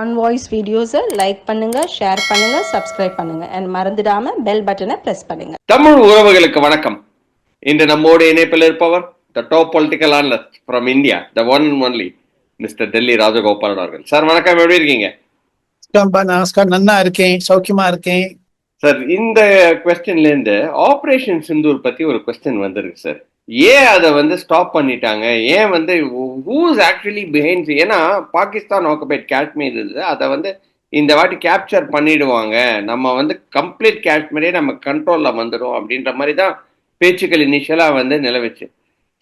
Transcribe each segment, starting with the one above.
On voice வீடியோஸை like பண்ணுங்க share பண்ணுங்க சப்ஸ்கிரைப் பண்ணுங்க. அண்ட் மறந்துடாம பெல் பட்டனை பிரஸ் பண்ணுங்க. தமிழ் உறவுகளுக்கு வணக்கம். இன்று நம்மோடு இணைப்பில் இருப்பவர் the top political analyst from India the one only mister Delhi Rajagopalan அவர்கள். சார் வணக்கம். எப்படி இருக்கீங்க? நமஸ்கார் நன்னா இருக்கேன். சௌக்கியமா இருக்கேன். சார் இந்த கொஸ்டின்ல இருந்து ஆபரேஷன் சிந்தூர் பத்தி ஒரு கொஸ்டின் வந்திருக்கு சார் ஏன் அதை வந்து ஸ்டாப் பண்ணிட்டாங்க? ஏன் வந்து ஹூஸ் ஆக்சுவலி பிஹைண்ட் ஏன்னா பாகிஸ்தான் ஆக்குபைட் காஷ்மீர் இருந்தது அதை வந்து இந்த வாட்டி கேப்சர் பண்ணிடுவாங்க. நம்ம வந்து கம்ப்ளீட் காஷ்மீரே நம்ம கண்ட்ரோலில் வந்துடும் அப்படின்ற மாதிரி தான் பேச்சுக்கள் இனிஷியலாக வந்து நிலவுச்சு.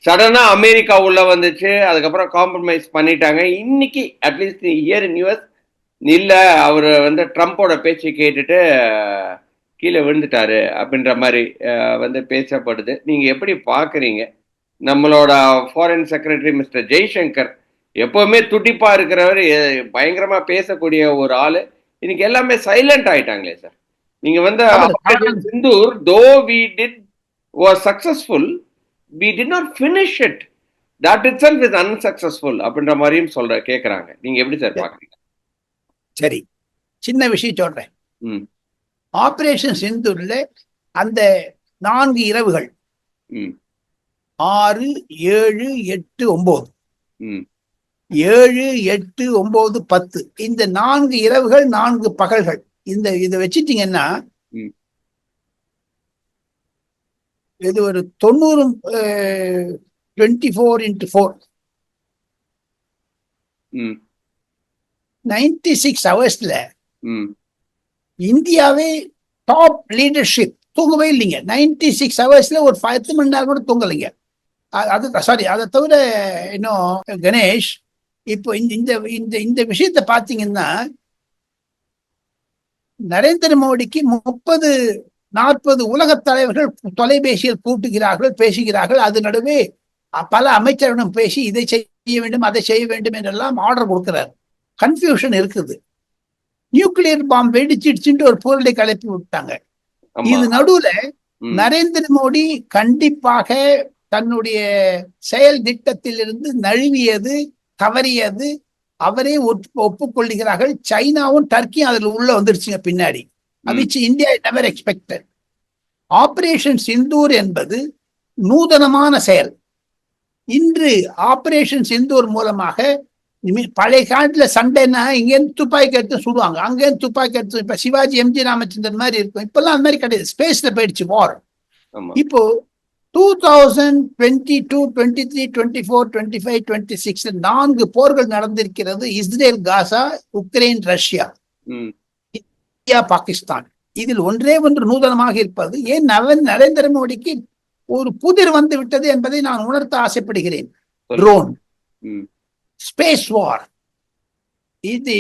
சடனாக அமெரிக்கா உள்ளே வந்துச்சு. அதுக்கப்புறம் காம்ப்ரமைஸ் பண்ணிட்டாங்க. இன்னைக்கு அட்லீஸ்ட் இயர் இன் யூஎஸ் இல்லை அவர் வந்து ட்ரம்ப்போட பேச்சு கேட்டுட்டு கீழே விழுந்துட்டாரு அப்படின்ற மாதிரி வந்து பேசப்படுது. நீங்க எப்படி பாக்குறீங்க நம்மளோட ஃபாரின் செக்ரட்டரி மிஸ்டர் ஜெய்சங்கர் எப்பவுமே துடிப்பா இருக்கிறவர் பயங்கரமா பேசக்கூடிய ஒரு ஆளு. இன்னைக்கு எல்லாமே சைலண்ட் ஆயிட்டாங்களே சார் நீங்க வந்து Sindoor though we did was successful we did not finish it that itself is unsuccessful அப்படின்ற மாதிரியும் சொல்ற கேக்குறாங்க. நீங்க எப்படி சார் பாக்குறீங்க சரி. சின்ன விஷயம் சொல்றேன். ஆபரேஷன் சிந்தூர்ல அந்த நான்கு இரவுகள். ஆறு ஏழு எட்டு ஒன்பது. ஏழு எட்டு ஒன்பது பத்து இந்த நான்கு இரவுகள் நான்கு பகல்கள் இந்த இதை வச்சிட்டீங்கன்னா. இது ஒரு தொண்ணூறு twenty four into four. Ninety six ஹவர்ஸ்ல. இந்தியாவே டாப் லீடர்ஷிப் தூங்கவே இல்லைங்க. நைன்டி சிக்ஸ் ஹவர்ஸ்ல ஒரு பத்து மணி நேரம் கூட தூங்கலைங்க. அது சாரி அதை தவிர இன்னும் கணேஷ் இப்போ இந்த இந்த இந்த இந்த விஷயத்தை பார்த்தீங்கன்னா நரேந்திர மோடிக்கு முப்பது நாற்பது உலக தலைவர்கள் தொலைபேசியில் கூட்டுகிறார்கள் பேசுகிறார்கள். அது நடுவே பல அமைச்சரிடம் பேசி இதை செய்ய வேண்டும் அதை செய்ய வேண்டும் என்றெல்லாம் ஆர்டர் கொடுக்கிறார். கன்ஃபியூஷன் இருக்குது. நியூக்ளியர் பாம்பு வெடிச்சிடுச்சுட்டு ஒரு பொருளை கிளப்பி விட்டாங்க. இது நடுவுல. நரேந்திர மோடி கண்டிப்பாக தன்னுடைய செயல் திட்டத்திலிருந்து நழுவியது தவறியது அவரே ஒப்பு- ஒப்புக்கொள்கிறார்கள். சைனாவும் டர்க்கியும் அதுல உள்ள வந்துருச்சுங்க பின்னாடி. which India never expected operation Sindoor என்பது நூதனமான செயல். இன்று ஆபரேஷன் சிந்தூர் மூலமாக பழைய காலத்துல சண்டைன்னா இங்கேருந்து துப்பாக்கி எடுத்து சுடுவாங்க. அங்கேருந்து துப்பாக்கி எடுத்து இப்ப சிவாஜி எம்ஜி ராமச்சந்திரன் மாதிரி இருக்கும். இப்பெல்லாம் அந்த மாதிரி கிடையாது. ஸ்பேஸ்ல போயிடுச்சு வார். இப்போ two thousand twenty two twenty three twenty four twenty five twenty six நான்கு போர்கள் நடந்திருக்கிறது. Israel Gaza Ukraine Russia. India Pakistan. இதில் ஒன்றே ஒன்று நூதனமாக இருப்பது. ஏன் நவன் நரேந்திர மோடிக்கு ஒரு புதிர் வந்து விட்டது என்பதை நான் உணர்த்த ஆசைப்படுகிறேன். ட்ரோன். ஸ்பேஸ் வார் இது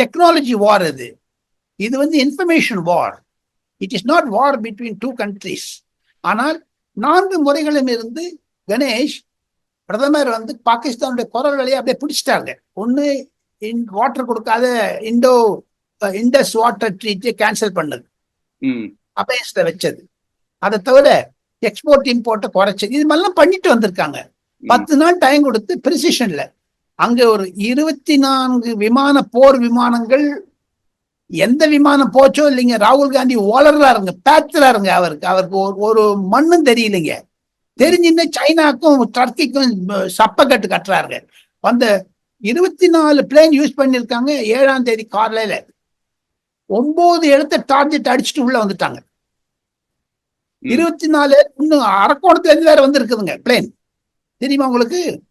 டெக்னாலஜி வார் இது இது வந்து information war it is not war between two countries ஆனால் நான்கு முறைகளும் இருந்து கணேஷ் பிரதமர் வந்து பாகிஸ்தானுடைய குரல் வழியை அப்படியே பிடிச்சிட்டாங்க. ஒன்று வாட்டர் கொடுக்காத இண்டோ இண்டஸ் வாட்டர் ட்ரீட்டை கேன்சல் பண்ணது. அபேஸ்ல வச்சது. அதை தவிர எக்ஸ்போர்ட் இம்போர்ட்டை குறைச்சது. இது மாதிரிலாம் பண்ணிட்டு வந்திருக்காங்க. பத்து நாள் டைம் கொடுத்து பிரிசிஷன்ல அங்க ஒரு இருபத்தி நான்கு விமான போர் விமானங்கள் எந்த விமானம் போச்சோ இல்லைங்க ராகுல் காந்தி ஓலர்றாருங்க பேத்துறாருங்க அவருக்கு அவருக்கு ஒரு- ஒரு மண்ணும் தெரியலைங்க. தெரிஞ்சுன்னு சைனாக்கும் டர்க்கிக்கும் சப்பக்கட்டு கட்டுறாருங்க. அந்த இருபத்தி நாலு பிளேன் யூஸ் பண்ணிருக்காங்க ஏழாம் தேதி காலையில. ஒன்பது இடத்த டார்கெட் அடிச்சுட்டு உள்ள வந்துட்டாங்க. இருபத்தி நாலு இன்னும் அரக்கோணத்துல இருந்து வேற வந்திருக்குதுங்க பிளேன் தெரியுமா உங்களுக்கு?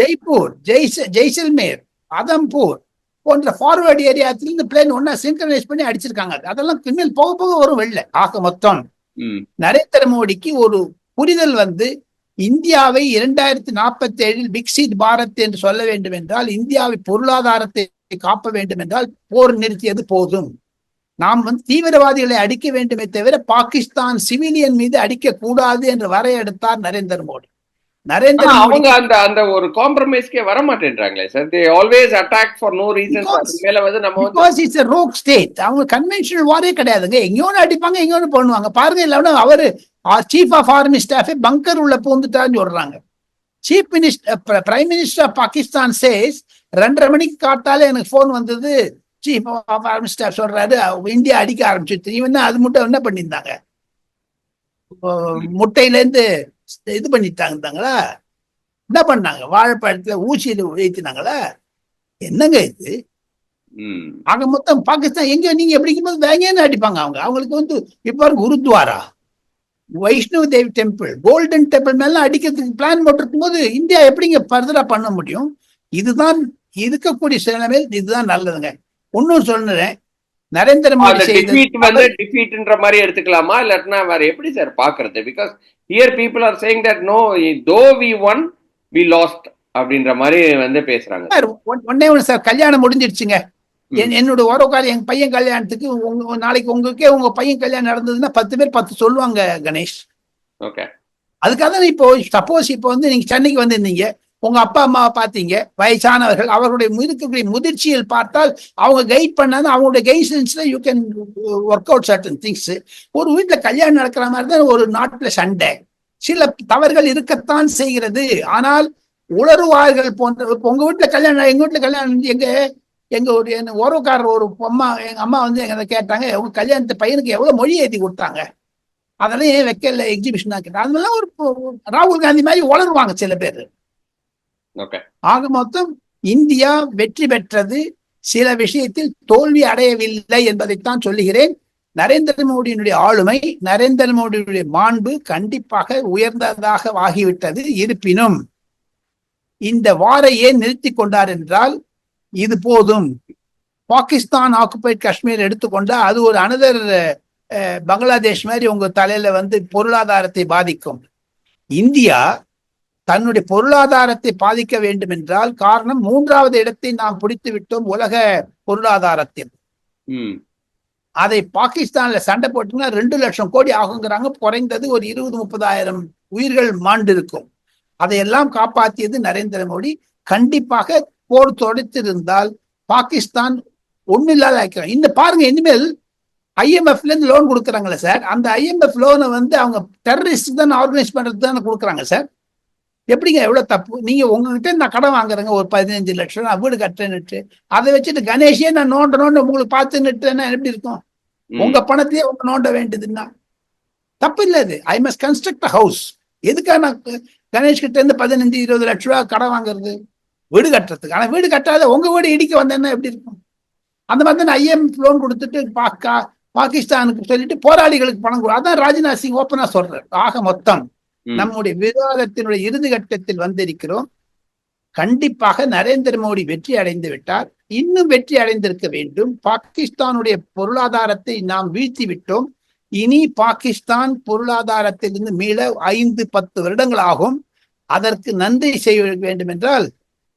ஜெய்ப்பூர் ஜெய்ச ஜெய்சல்மேர் அதம்பூர் போன்ற ஃபார்வர்ட் ஏரியாத்துல இந்த பிளேன் ஒன்னா சிங்க்ரனைஸ் பண்ணி அடிச்சிருக்காங்க. அதெல்லாம் இனிமேல் போக போக வரும் வெளில. ஆக மொத்தம். நரேந்திர மோடிக்கு ஒரு புரிதல் வந்து இந்தியாவை இரண்டாயிரத்தி நாற்பத்தி ஏழில் பிக்சிட் பாரத் என்று சொல்ல வேண்டும் என்றால் இந்தியாவை பொருளாதாரத்தை காப்ப வேண்டும் என்றால் போர் நிறுத்தியது போதும். நாம் வந்து தீவிரவாதிகளை அடிக்க வேண்டுமே தவிர பாகிஸ்தான் சிவிலியன் மீது அடிக்க கூடாது என்று வரையெடுத்தார் நரேந்திர மோடி. நரேந்திர அவங்க அந்த அந்த ஒரு காம்ப்ரமைஸ்க்கே வர மாட்டேன்றாங்களே sir they always attack for no reason மேல வந்து நம்ம பிகாஸ் இட்ஸ் ரோக் ஸ்டேட் அவங்க கன்வென்ஷனல் வாரே கிடையாதுங்க. எங்கேயோன்னு அடிப்பாங்க எங்கேயோன்னு பண்ணுவாங்க. பாருங்க இல்லைன்னா அவரு சீஃப் ஆஃப் ஆர்மி ஸ்டாஃபே பங்கர் உள்ள பூந்துட்டான்னு சொல்றாங்க. Chief minister prime minister of Pakistan says ரெண்டரை மணிக்கு காட்டாலே எனக்கு ஃபோன் வந்தது. சீஃப் ஆர்மி ஸ்டாஃப் சொல்றாரு இந்தியா அடிக்க ஆரம்பிச்சிருச்சு. இவன் அது மட்டும் என்ன பண்ணியிருந்தாங்க? இப்போ முட்டையில இருந்து இது பண்ணிட்டாங்கங்களா என்ன பண்ணாங்க? வாழைப்பழத்துல ஊசியில வைத்தினாங்களா என்னங்க இது? ஆக மொத்தம் பாகிஸ்தான் எங்க நீங்க எப்படி இருக்கும்போது வேங்கன்னு அடிப்பாங்க அவங்க. அவங்களுக்கு வந்து இப்ப gurdwara Vaishno Devi temple Golden Temple மேல அடிக்கிறதுக்கு பிளான் போட்டிருக்கும் போது இந்தியா எப்படிங்க ஃபர்தரா பண்ண முடியும்? இதுதான் இருக்கக்கூடிய சிலமையில் இதுதான் நல்லதுங்க. இன்னும் சொல்லுறேன் நரேந்திர மோடி டிஃபீட் வந்து டிஃபீட்ன்ற மாதிரி எடுத்துக்கலாமா? இல்லாட்டினா வேற எப்படி சார் பாக்குறது because here people are saying that no though we won we lost அப்படின்ற மாதிரி வந்து பேசுறாங்க. சார், ஒன்- ஒண்ணே ஒண்ணு சார் கல்யாணம் முடிஞ்சிடுச்சுங்க. என்- என்னோட உறவுக்கார என் பையன் கல்யாணத்துக்கு உங்க நாளைக்கு உங்களுக்கே உங்க பையன் கல்யாணம் நடந்ததுன்னா பத்து பேர் பத்து சொல்லுவாங்க கணேஷ். ஓகே அதுக்காக இப்போ சப்போஸ் இப்போ வந்து நீங்க சென்னைக்கு வந்திருந்தீங்க. உங்க அப்பா அம்மாவை பார்த்தீங்க வயசானவர்கள் அவர்களுடைய இருக்கக்கூடிய முதிர்ச்சியில் பார்த்தால் அவங்க கைட் பண்ணாதான் அவங்களுடைய கைடன்ஸ்ல you can work out certain things ஒரு வீட்டில் கல்யாணம் நடக்கிற மாதிரி தான் ஒரு நாட்டில் சண்டை. சில தவறுகள் இருக்கத்தான் செய்கிறது. ஆனால் உளறுவார்கள் போன்ற உங்க வீட்டுல கல்யாணம் எங்க வீட்டுல கல்யாணம் எங்க எங்க ஒரு என் உறவுக்காரர் ஒரு அம்மா எங்க அம்மா வந்து எங்க கேட்டாங்க உங்க கல்யாணத்து பையனுக்கு எவ்வளவு மொழி ஏற்றி கொடுத்தாங்க? அதெல்லாம் ஏன் வைக்கல எக்ஸிபிஷன் ஆக்கிட்டாங்க. அதெல்லாம் ஒரு ஒரு ராகுல் காந்தி மாதிரி உளருவாங்க சில பேர். ஆக மொத்தம் இந்தியா வெற்றி பெற்றது சில விஷயத்தில் தோல்வி அடையவில்லை என்பதைத்தான் சொல்லுகிறேன். நரேந்திர மோடியினுடைய ஆளுமை நரேந்திர மோடியினுடைய மாண்பு கண்டிப்பாக உயர்ந்ததாக ஆகிவிட்டது இருப்பினும் இந்த வாரை ஏன் நிறுத்தி கொண்டார் என்றால் இது போதும். பாகிஸ்தான் ஆக்குபைட் காஷ்மீர் எடுத்துக்கொண்டா அது ஒரு அனதர் பங்களாதேஷ் மாதிரி உங்க தலையில வந்து பொருளாதாரத்தை பாதிக்கும். இந்தியா தன்னுடைய பொருளாதாரத்தை பாதிக்க வேண்டும் என்றால் காரணம் மூன்றாவது இடத்தை நாம் பிடித்து விட்டோம் உலக பொருளாதாரத்தில். அதை பாகிஸ்தான்ல சண்டை போட்டீங்கன்னா ரெண்டு லட்சம் கோடி ஆகுங்கிறாங்க. குறைந்தது ஒரு இருபது முப்பதாயிரம் உயிர்கள் மாண்டு இருக்கும் அதையெல்லாம் காப்பாற்றியது நரேந்திர மோடி. கண்டிப்பாக போர் தொடுத்திருந்தால் பாகிஸ்தான் ஒன்னில்லாத ஆக்கிறாங்க இந்த பாருங்க இனிமேல் ஐஎம்எஃப்ல இருந்து லோன் கொடுக்குறாங்களே சார். அந்த ஐஎம்எஃப் லோனை வந்து அவங்க டெரரிஸ்ட் தான் ஆர்கனைஸ் பண்றது தானே கொடுக்குறாங்க சார். எப்படிங்க எவ்வளவு தப்பு? நீங்க உங்ககிட்ட நான் கடன் வாங்குறேங்க ஒரு பதினஞ்சு லட்சம் நான் வீடு கட்டுறேன்னுட்டு அதை வச்சுட்டு கணேஷே நான் நோண்ட நோண்ட உங்களுக்கு பார்த்து நிட்டுறேன்னா எப்படி இருக்கும். உங்க பணத்தையே உங்க நோண்ட வேண்டியதுன்னா. தப்பு இல்ல இது ஐ மஸ்ட் கன்ஸ்ட்ரக்ட் ஹவுஸ் எதுக்காக நான் கணேஷ் கிட்ட இருந்து பதினஞ்சு இருபது லட்ச ரூபா கடன் வாங்குறது? வீடு கட்டுறதுக்கு. ஆனா வீடு கட்டாத உங்க வீடு இடிக்க வந்தேன்னா எப்படி இருக்கும்? அந்த மாதிரி தான் ஐஎம்எஃப் லோன் கொடுத்துட்டு பாக்கா பாகிஸ்தானுக்கு சொல்லிட்டு போராளிகளுக்கு பணம் கொடு. அதான் ராஜ்நாத் சிங் ஓப்பனா சொல்றாரு. ஆக மொத்தம். நம்முடைய விவாதத்தினுடைய இறுதி கட்டத்தில் வந்திருக்கிறோம். கண்டிப்பாக நரேந்திர மோடி வெற்றி அடைந்து விட்டார். இன்னும் வெற்றி அடைந்திருக்க வேண்டும். பாகிஸ்தானுடைய பொருளாதாரத்தை நாம் வீழ்த்தி விட்டோம். இனி பாகிஸ்தான் பொருளாதாரத்திலிருந்து மீள ஐந்து பத்து வருடங்கள் ஆகும் அதற்கு நன்றி செய்ய வேண்டும் என்றால்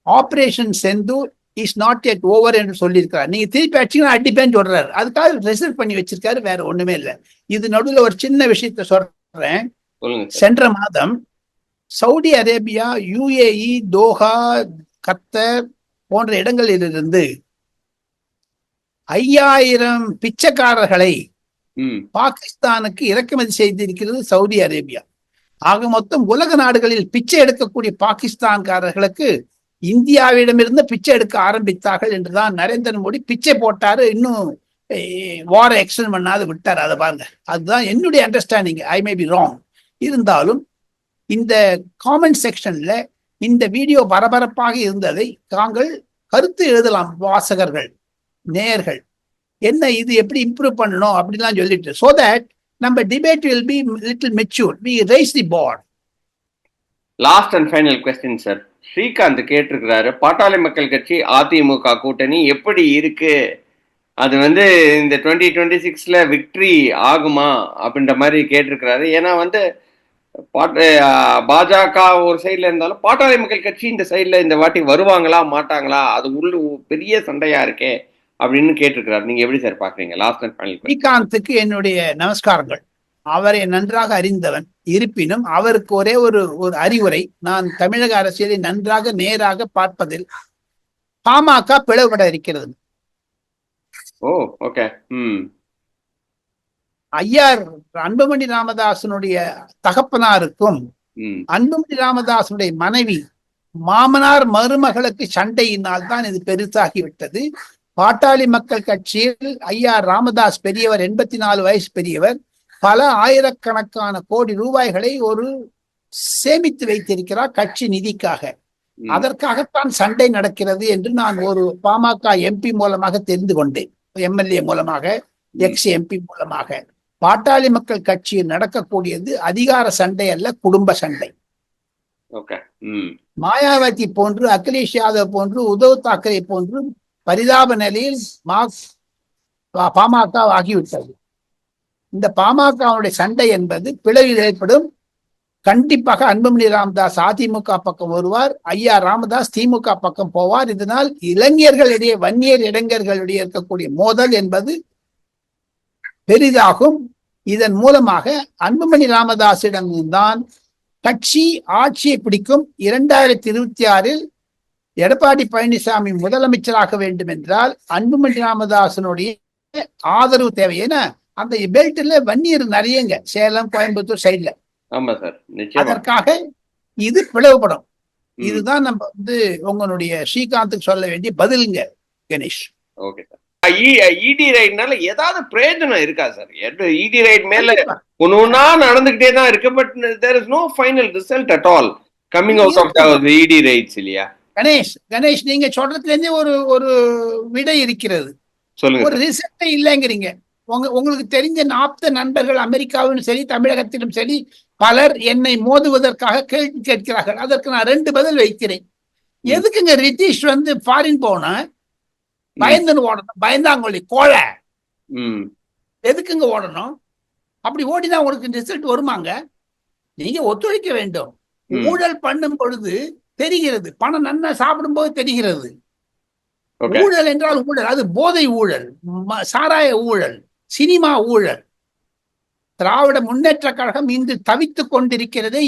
operation Sindoor is not yet over என்று சொல்லியிருக்கிறார். நீங்க திருப்பி அடிச்சீங்கன்னா அடிப்பேன்னு சொல்றாரு. அதுக்காக ரிசர்வ் பண்ணி வச்சிருக்காரு வேற ஒண்ணுமே இல்லை. இது நடுவுல ஒரு சின்ன விஷயத்த சொல்றேன். சென்ற மாதம் சவுதி அரேபியா யுஏஇ தோஹா கத்தர் போன்ற இடங்களிலிருந்து ஐயாயிரம் பிச்சைக்காரர்களை பாகிஸ்தானுக்கு இறக்குமதி செய்திருக்கிறது சவுதி அரேபியா. ஆக மொத்தம் உலக நாடுகளில் பிச்சை எடுக்கக்கூடிய பாகிஸ்தான்காரர்களுக்கு இந்தியாவிடமிருந்து பிச்சை எடுக்க ஆரம்பித்தார்கள் என்றுதான் நரேந்திர மோடி பிச்சை போட்டாரு. இன்னும் வார எக்ஸ்டென்ட் பண்ணாது விட்டார். அதை பாருங்க. அதுதான் என்னுடைய understanding I may be wrong இருந்தாலும் இந்த காமெண்ட் செக்ஷன்ல இந்த வீடியோ பரபரப்பாக இருந்ததை தாங்கள் கருத்து எழுதலாம் வாசகர்கள் நேயர்கள். என்ன இது எப்படி இம்ப்ரூவ் பண்ணணும் அப்படிலாம் சொல்லிட்டு. ஸோ தட் நம்ம debate will be little mature we raise the board last and final question sir Srikanth கேட்டிருக்கிறாரு Pattali மக்கள் கட்சி அதிமுக கூட்டணி எப்படி இருக்கு? அது வந்து இந்த டுவெண்ட்டி டுவெண்ட்டி சிக்ஸ்ல விக்ட்ரி ஆகுமா? அப்படின்ற மாதிரி கேட்டிருக்கிறாரு. ஏன்னா வந்து பாட்டு பாஜக ஒரு சைடுல இருந்தாலும் பாட்டாளி மக்கள் கட்சி இந்த சைடுல இந்த வாட்டி வருவாங்களா மாட்டாங்களா? அது உள்ள பெரிய சண்டையா இருக்கே அப்படின்னு கேட்டிருக்கிறாரு. நீங்க எப்படி சார் பாக்குறீங்க? லாஸ்ட் அண்ட் ஃபைனல் ஸ்ரீகாந்துக்கு என்னுடைய நமஸ்காரங்கள். அவரை நன்றாக அறிந்தவன் இருப்பினும் அவருக்கு ஒரே ஒரு ஒரு அறிவுரை நான் தமிழக அரசியலை நன்றாக நேராக பார்ப்பதில் பாமக பிளவுபட இருக்கிறது. ஓ ஓகே ம். ஐயார் அன்புமணி ராமதாசனுடைய தகப்பனாருக்கும் அன்புமணி ராமதாசனுடைய மனைவி மாமனார் மருமகளுக்கு சண்டையினால் தான் இது பெருசாகிவிட்டது. பாட்டாளி மக்கள் கட்சியில் ஐயா ராமதாஸ் பெரியவர் எண்பத்தி நாலு வயசு பெரியவர் பல ஆயிரக்கணக்கான கோடி ரூபாய்களை ஒரு சேமித்து வைத்திருக்கிறார் கட்சி நிதிக்காக. அதற்காகத்தான் சண்டை நடக்கிறது என்று நான் ஒரு பாமக எம்பி மூலமாக தெரிந்து கொண்டேன். எம்எல்ஏ மூலமாக எக்ஸ் எம்பி மூலமாக. பாட்டாளி மக்கள் கட்சியில் நடக்கக்கூடியது அதிகார சண்டை அல்ல குடும்ப சண்டை. மாயாவதி போன்று அகிலேஷ் யாதவ் போன்று உத்தவ் தாக்கரே போன்று பரிதாப நிலையில் மார்க்ஸ் பாமக ஆகிவிட்டது. இந்த பாமகவுடைய சண்டை என்பது பிளவில் ஏற்படும். கண்டிப்பாக அன்புமணி ராமதாஸ் அதிமுக பக்கம் வருவார் ஐயா ராமதாஸ் திமுக பக்கம் போவார். இதனால் இளைஞர்களிடையே வன்னியர் இளைஞர்களிடையே இருக்கக்கூடிய மோதல் என்பது பெரிதாகும். இதன் மூலமாக அன்புமணி ராமதாஸிடம் தான் கட்சி ஆட்சியை பிடிக்கும் இரண்டாயிரத்தி இருபத்தி ஆறில் எடப்பாடி பழனிசாமி முதலமைச்சராக வேண்டும் என்றால் அன்புமணி ராமதாசனுடைய ஆதரவு தேவை. ஏன்னா அந்த பெல்ட்ல வன்னியர் நிறையங்க. சேலம் கோயம்புத்தூர் சைட்ல ஆமா சார். நிச்சயமா. அதற்காக இது பிளவுபடும். இதுதான் நம்ம வந்து உங்களுடைய ஸ்ரீகாந்துக்கு சொல்ல வேண்டிய பதிலுங்க கணேஷ். Okay sir. இடி ரைட்னால ஏதாவது பிரயோஜனம் இருக்கா சார்? இடி ரைட் மேல ஒன்னு ஒன்னா நடந்துகிட்டே தான் இருக்கு but there is no final result at all coming out of IT raids இல்லையா? கணேஷ் கணேஷ் நீங்க சொல்றதுல இருந்தே ஒரு ஒரு விடை இருக்கிறது. சொல்லுங்க ஒரு ரிசல்ட் இல்லைங்கிறீங்க. உங்க உங்களுக்கு தெரிஞ்ச நாப்த நண்பர்கள் அமெரிக்காவிலும் சரி தமிழகத்திலும் சரி பலர் என்னை மோதுவதற்காக கேள்வி கேட்கிறார்கள். அதற்கு நான் ரெண்டு பதில் வைக்கிறேன். எதுக்குங்க ரித்தீஷ் வந்து ஃபாரின் போன பயந்துன்னு ஓடணும். பயந்தாங்கொல்லி கோழை. எதுக்குங்க ஓடணும்? அப்படி ஓடினா உங்களுக்கு ரிசல்ட் வருமாங்க? நீங்க ஒத்துழைக்க வேண்டும். ஊழல் பண்ணும் பொழுது தெரிகிறது. பணம் நன்னா சாப்பிடும் போது தெரிகிறது ஊழல் என்றால் ஊழல். அது போதை ஊழல். சாராய ஊழல். சினிமா ஊழல். திராவிட முன்னேற்ற கழகம் இன்று தவித்துக் கொண்டிருக்கிறது.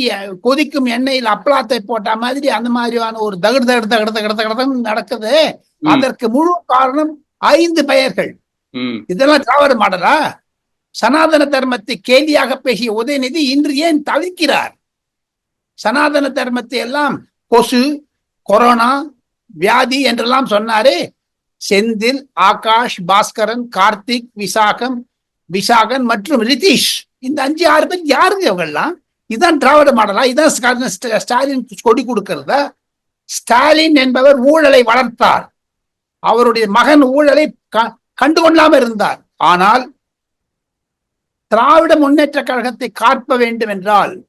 கொதிக்கும் எண்ணெயில் அப்பளாத்தை போட்ட மாதிரி அந்த மாதிரியான ஒரு தகடு தகடு தகடு தகடு தகடு நடக்குது. அதற்கு முழு காரணம் ஐந்து பெயர்கள். இதெல்லாம் திராவிட மாடலா? சனாதன தர்மத்தை கேலியாக பேசிய உதயநிதி இன்று ஏன் தவிர்க்கிறார்? சனாதன தர்மத்தை எல்லாம் கொசு கொரோனா வியாதி என்றெல்லாம் சொன்னாரே. செந்தில் ஆகாஷ் பாஸ்கரன் கார்த்திக் விசாகம் விசாகன் மற்றும் ரிதீஷ். இந்த அஞ்சு ஆறு பேர் யாருங்க இவங்கெல்லாம்? இதான் திராவிட மாடலா? இதான் ஸ்டாலின் கொடி கொடுக்கிறதா? ஸ்டாலின் என்பவர் ஊழலை வளர்த்தார். அவருடைய மகன் ஊழலை க- கண்டுகொள்ளாம இருந்தார். ஆனால் திராவிட முன்னேற்ற கழகத்தை காப்ப வேண்டும் என்றால்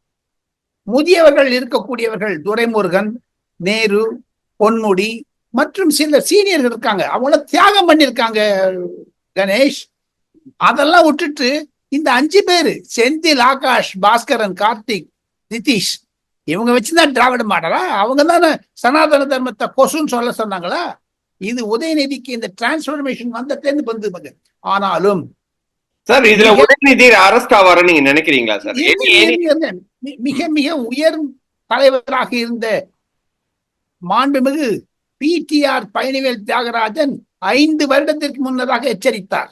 முதியவர்கள் இருக்கக்கூடியவர்கள் துரைமுருகன் நேரு பொன்முடி மற்றும் சில சீனியர்கள் இருக்காங்க. அவங்கள தியாகம் பண்ணியிருக்காங்க கணேஷ். அதெல்லாம் விட்டுட்டு இந்த அஞ்சு பேரு செந்தில் ஆகாஷ் பாஸ்கரன் கார்த்திக் நிதிஷ் இவங்க வச்சுதான் திராவிட மாடலா? அவங்க தானே சனாதன தர்மத்தை கொசுன்னு சொல்ல சொன்னாங்களா? இது உதயநிதிக்கு இந்த டிரான்ஸ்பர்மேஷன் வந்ததுலேருந்து வந்து ஆனாலும் சார் இதுல உடனடி அரெஸ்ட் ஆவார நீங்க நினைக்கிறீங்களா சார்? மிக மிக உயர் தலைவராக இருந்த மாண்புமிகு பிடிஆர் பழனிவேல் தியாகராஜன் ஐந்து வருடத்திற்கு முன்னதாக எச்சரித்தார்.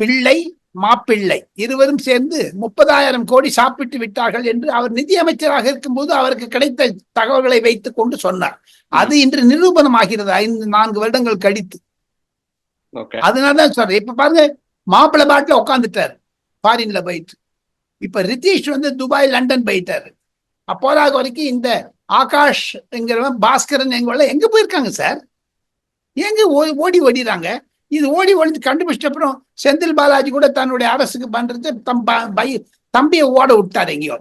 பிள்ளை மாப்பிள்ளை. இருவரும் சேர்ந்து முப்பதாயிரம் கோடி சாப்பிட்டு விட்டார்கள் என்று அவர் நிதி அமைச்சராக இருக்கும்போது அவருக்கு கிடைத்த தகவல்களை வைத்துக் கொண்டு சொன்னார். அது இன்று நிரூபணமாகிறது ஐந்து நான்கு வருடங்கள் கழித்து. அதனாலதான் சொல்றேன். இப்ப பாருங்க மாப்பிள்ளை பாட்டுல உட்காந்துட்டாரு ஃபாரின்ல போயிட்டு. இப்ப ரித்தீஷ் வந்து துபாய் லண்டன் போயிட்டாரு. அப்போதாக வரைக்கும் இந்த ஆகாஷ் என்கிறவன் பாஸ்கரன் எங்க எங்க போயிருக்காங்க சார்? எங்க ஓடி ஓடிறாங்க? இது ஓடி ஓடி கண்டுபிடிச்ச அப்புறம் செந்தில் பாலாஜி கூட தன்னுடைய அரசுக்கு பண்றது தம் தம்பியை ஓட விட்டார் எங்கேயோ.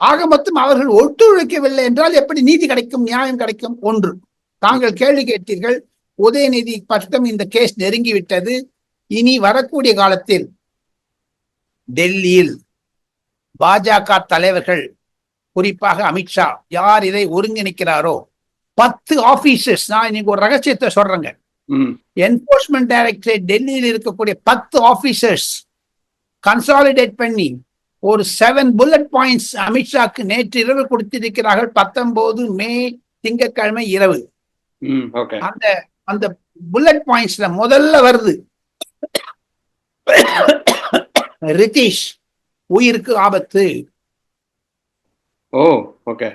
ஆக மொத்தம் அவர்கள் ஒத்துழைக்கவில்லை என்றால் எப்படி நீதி கிடைக்கும் நியாயம் கிடைக்கும்? ஒன்று. தாங்கள் கேள்வி கேட்டீர்கள் உதயநிதி பட்டம் இந்த கேஸ் நெருங்கி விட்டது இனி வரக்கூடிய காலத்தில் டெல்லியில் பாஜக தலைவர்கள் குறிப்பாக அமித்ஷா யார் இதை ஒருங்கிணைக்கிறாரோ? பத்து ஆபீசர்ஸ் நான் இன்னைக்கு ஒரு ரகசியத்தை சொல்றேங்க. என்போர்ஸ்மெண்ட் டைரக்டரேட் டெல்லியில் இருக்கக்கூடிய பத்து ஆபீசர்ஸ் கன்சாலிடேட் பண்ணி ஒரு செவன் புல்லட் பாயிண்ட்ஸ் அமித்ஷாக்கு நேற்று இரவு கொடுத்திருக்கிறார்கள். பத்தொன்பது மே திங்கட்கிழமை இரவு. அந்த அந்த புல்லட் பாயிண்ட்ஸ்ல முதல்ல வருது. ரிதீஷ் உயிருக்கு ஆபத்து. ஓ ஓகே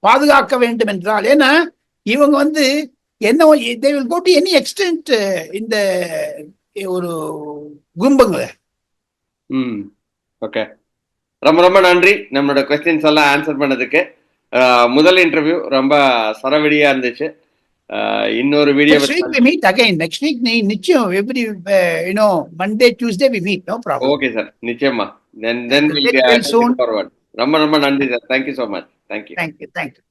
பாதுகாக்க வேண்டும் என்றால் ஏன்னா இவங்க வந்து என்ன they will go to any extent இந்த ஒரு கும்பங்க ம் ஓகே ரொம்ப ரொம்ப நன்றி. நம்மளோட கொஸ்டின்ஸ் எல்லாம் ஆன்சர் பண்ணதுக்கு. முதல் இன்டர்வியூ ரொம்ப சரவெடியா இருந்துச்சு. இன்னொரு video next week meet again next week நீ நிச்சயம் every you know Monday Tuesday we meet no problem okay sir நிச்சயமா. Then then well soon. Forward ரொம்ப ரொம்ப நன்றி sir thank you so much thank you thank you thank you